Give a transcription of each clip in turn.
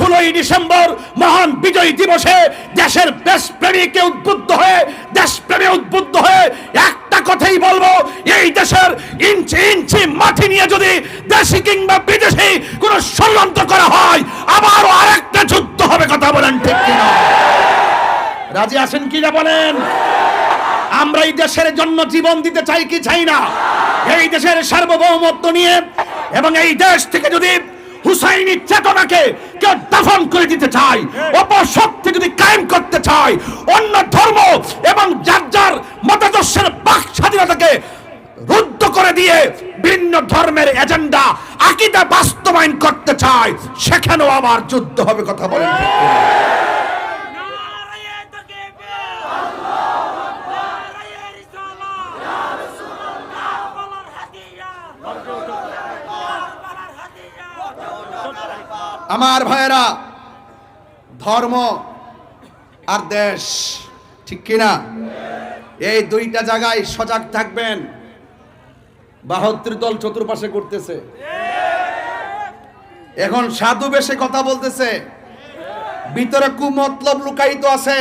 ষোলোই ডিসেম্বর মহান বিজয় দিবসে দেশের দেশপ্রেমীকে উদ্বুদ্ধ হয়ে দেশপ্রেমে উদ্বুদ্ধ হয়ে একটা কথাই বলব, এই দেশের ইঞ্চি ইঞ্চি মাটি নিয়ে যদি দেশি কিংবা বিদেশি কোনো ষড়যন্ত্র করা হয়, আবারও আরেকটা যুদ্ধ হবে কথা বলেন ঠিক কিনা। রাজি আছেন কিনা বলেন? আমরা এই দেশের জন্য জীবন দিতে চাই কি চাই না? এই দেশের সার্বভৌমত্ব নিয়ে এবং এই দেশ থেকে যদি হুসাইনি চেতনাকে কেউ দাফন করে দিতে চায় অপশক্তি যদি কায়েম করতে চায়, অন্য ধর্ম এবং যার যার মতাদর্শের বাক স্বাধীনতাকে রুদ্ধ করে দিয়ে ভিন্ন ধর্মের এজেন্ডা, আকিদা বাস্তবায়ন করতে চায়, সেখানেও আবার যুদ্ধ হবে কথা বলেন। আমার ভাইয়েরা, ধর্ম আর দেশ, ঠিক কিনা? এই দুইটা জায়গায় সজাগ থাকবেন। বাহাত্তর দল চতুর্পাশে করতেছে। এখন সাধু বেশে কথা বলতেছে। ভিতরে কুমতলব লুকায়িত আছে।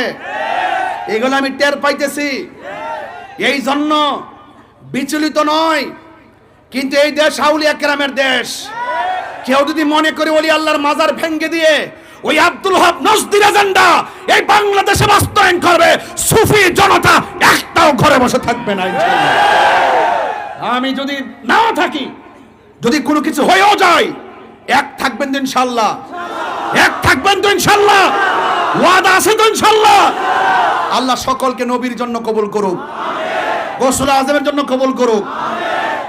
এগুলো আমি টের পাইতেছি। এই জন্য বিচলিত নয়, কিন্তু এই দেশ আউলিয়া কেরামের দেশ। কেউ যদি মনে করে ওলি আল্লাহর মাজার ভেঙ্গে দিয়ে, ওই আব্দুল হক নজদির এজেন্ডা, এই বাংলাদেশে বাস্তবায়ন করবে, সুফি জনতা একটাও ঘরে বসে থাকবে না আমি যদি নাও থাকি, যদি কোনো কিছু হয়েও যায়, এক থাকবেন তো ইনশাল্লাহ এক থাকবেন তো ইনশাল্লাহ ওয়াদা আছে তো ইনশাল্লাহ আল্লাহ সকলকে নবীর জন্য কবুল করুক। গোসল আজমের জন্য কবুল করুক।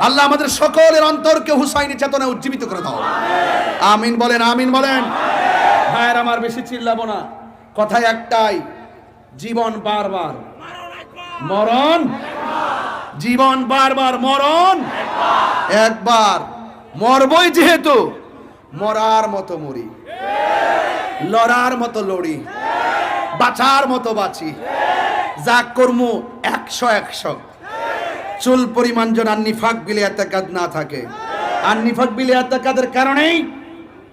আল্লাহ আমাদের সকলের অন্তরকে হুসাইনি চেতনা উজ্জীবিত করে দাও। আমিন বলেন আমিন বলেন। ভাইয়ের আমার বেশি চিল্লাবো না। কথায় একটাই, জীবন বারবার। মরণ? জীবন বারবার মরণ? একবার। মরবই যেহেতু, মরার মতো মরি। লড়ার মতো লড়ি। বাঁচার মতো বাঁচি। যা কর্ম একশো একশো। চুল পরিমাণ আর নিফাক বিলে এতাকাদ না থাকে। আর নিফাক বিলে এতাকাদের কারণেই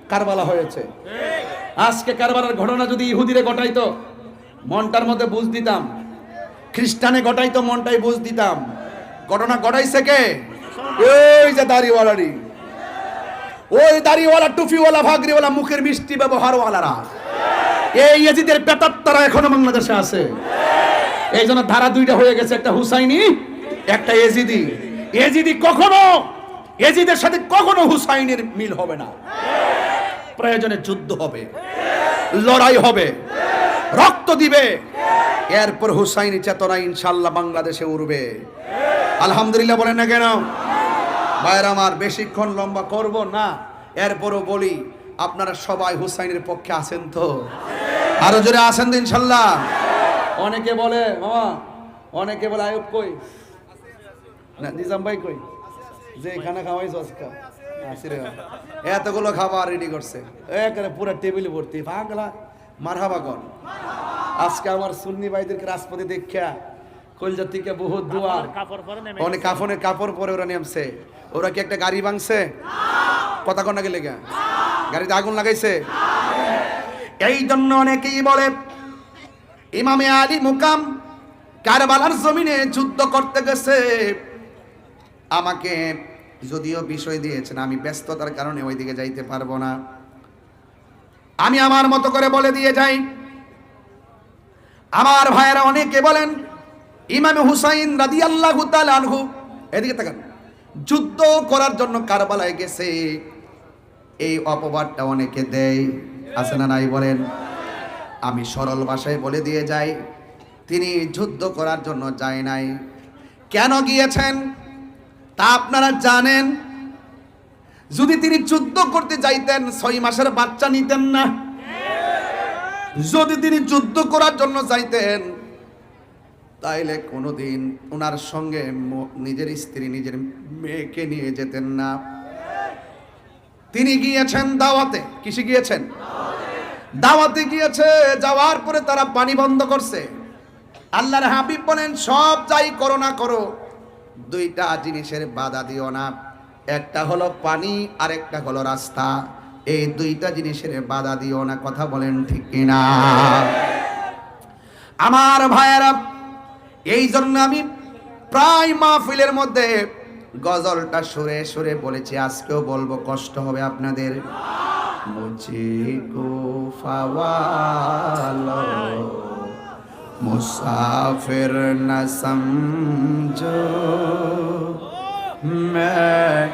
কারবালা হয়েছে। আজকে কারবালার ঘটনা যদি ইহুদিরে ঘটাইতো, মনটার মধ্যে বুঝ দিতাম। খ্রিস্টানে ঘটাইতো, মনটাই বুঝ দিতাম। ঘটনা ঘটাইছে কে? ওই যে দাড়িওয়ালারি ওই দাড়িওয়ালা, টুপিওয়ালা, ভাগরিওয়ালা, মুখের মিষ্টি ব্যবহারওয়ালারা। এই এজিদের পেতাত্তারা এখনও বাংলাদেশে আছে। এই জন্য ধারা দুইটা হয়ে গেছে, একটা হুসাইনি একটা এজিদি। এজিদি কখনো, এজিদের সাথে কখনো হুসাইনের মিল হবে না। প্রয়োজনে যুদ্ধ হবে, লড়াই হবে, রক্ত দিবে। এরপর হুসাইনি চেতনা ইনশাল্লাহ বাংলাদেশে উঠবে আলহামদুলিল্লাহ বলেন না কেন? ভাইয়ের আমার, বেশিক্ষণ লম্বা করব না। এরপরও বলি, আপনারা সবাই হুসাইনের পক্ষে আছেন তো? আরও জোরে আছেন ইনশাল্লাহ অনেকে বলে, মামা, অনেকে বলে, আয়ুব কই? না নিজাম ভাই কই? যে খানা খাওয়াই আজকা? আসিরে এতগুলো খাবার রেডি করছে। একেবারে পুরো টেবিল ভর্তি। ভাগলা মারহাবা কর। আজকে আমার সুন্নি ভাইদেরকে রাজপথে দেখা কলজা থেকে বহুত দোয়া কাপড় পরে নেমে অনেক কাফনে কাপড় পরে ওরা নেমছে। ওরা কি একটা গাড়ি ভাঙছে? কথা কন্যা গেলে গা গাড়িতে আগুন লাগাইছে। এই জন্য অনেকেই বলে ইমামে আলী মুকাম কারবালার জমিনে যুদ্ধ করতে গেছে। আমাকে যদিও বিষয় দিয়েছেন, আমি ব্যস্ততার কারণে ওইদিকে যাইতে পারব না। আমি আমার মতো করে বলে দিয়ে যাই। আমার ভাইয়েরা অনেকে বলেন, ইমাম হুসাইন রাদি আল্লাহ আনহু, এদিকে তাকান, যুদ্ধ করার জন্য কারবালায় গেছে, এই অপবাদটা অনেকে দেয়, আছে না নাই বলেন? আমি সরল ভাষায় বলে দিয়ে যাই, তিনি যুদ্ধ করার জন্য যায় নাই। কেন গিয়েছেন? তা আপনারা জানেন? যদি তিনি যুদ্ধ করতে যাইতেন, ছয় মাসের বাচ্চা নিতেন না। যদি তিনি যুদ্ধ করার জন্য যাইতেন, তাইলে কোনোদিন ওনার সঙ্গে নিজের স্ত্রী, নিজের মেয়েকে নিয়ে যেতেন না। তিনি গিয়েছেন দাওয়াতে। কিসে গিয়েছেন? দাওয়াতে গিয়েছে, যাওয়ার পরে তারা পানি বন্ধ করছে। আল্লাহর হাবিব বলেন, সব যাই করো না করো। দুইটা জিনিসের বাধা দিও না। একটা হলো পানি আর একটা হলো রাস্তা। এই দুইটা জিনিসের বাধা দিও না, কথা বলেন ঠিক কিনা? আমার ভাইয়েরা, এই জন্য আমি প্রায় মাহফিলের মধ্যে গজলটা সুরে সুরে বলেছি। আজকেও বলব, কষ্ট হবে আপনাদের। মুঝে কো ফাওয়ালো। مسافر نہ سمجھو میں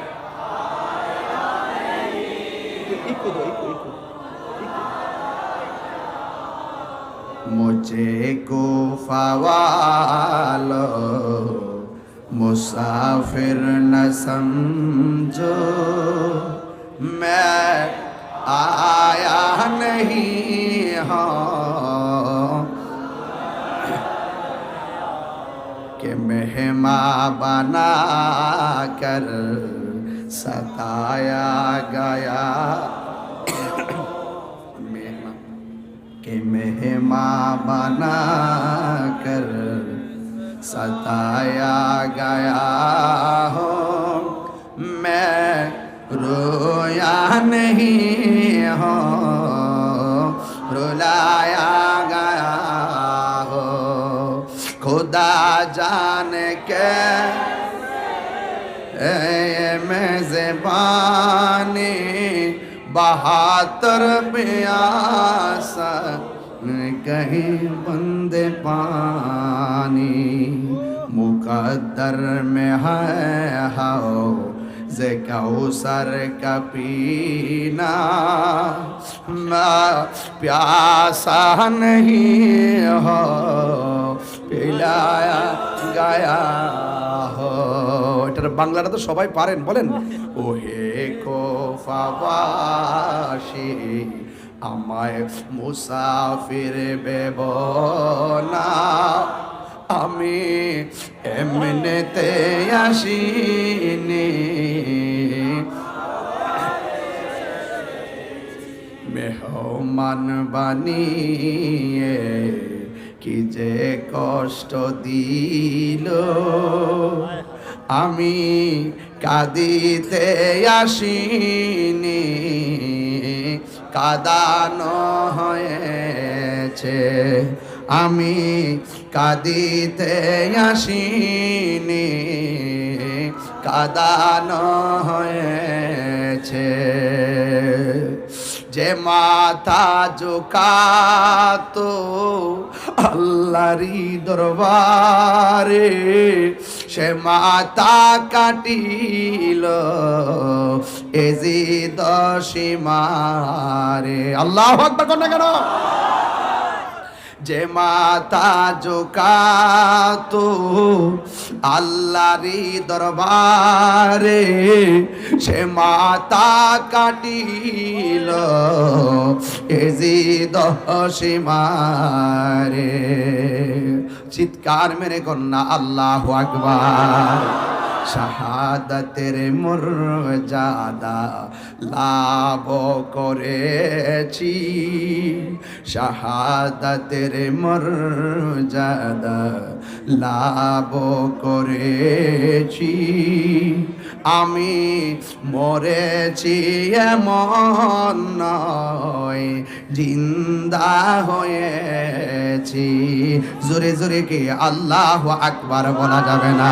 مجھے کو فوالو مسافر نہ سمجھو میں آیا مہما بنا کر ستایا گیا۔ کہ مہما بنا کر ستایا گیا ہوں۔ میں رویا نہیں جانے کے اے میں زبانی بہاتر پیاس کہیں بند پانی۔ مقدر میں ہے ہو سر کا پینا۔ پیاسا نہیں ہو۔ এটার বাংলাটা তো সবাই পারেন, বলেন। ও হে কোফাবাসী, আমায় মুসাফির বেব না। আমি এমনিতে আসিনি। মেহমান বানিয়ে কি যে কষ্ট দিল? আমি কাঁদিতে আসিনি কাদানো হয়েছে। আমি কাঁদিতে আসিনি কাদানো হয়েছে। যে মাথা জোকাতো আল্লাহরি দরবারে সে মাথা কাটিল এজি দশিমারে আল্লাহ ভক্ত কন্যা কেন? যে মাতা জোকাতো আল্লাহরি দরবারে, সে মাতা কাটিল এজি দশিমারে চিৎকার মেরে কন্যা, আল্লাহ আকবার। শাহাদাতের মর্যাদা লাভ করেছি। শাহাদাতের মর্যাদা লাভ করেছি। আমি মরেছি এমন নয়, জিন্দা হয়েছি। জোরে জোরে কি আল্লাহ আকবার বলা যাবে না।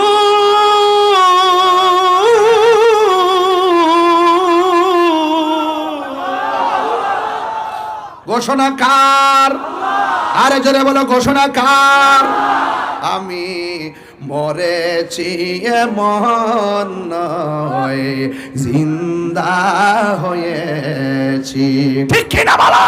ঘোষণা কার আরে জোরে বলো ঘোষণা কার আমি মরেছি মন নয়, জিন্দা হয়েছি। ঠিক কিনা বলো?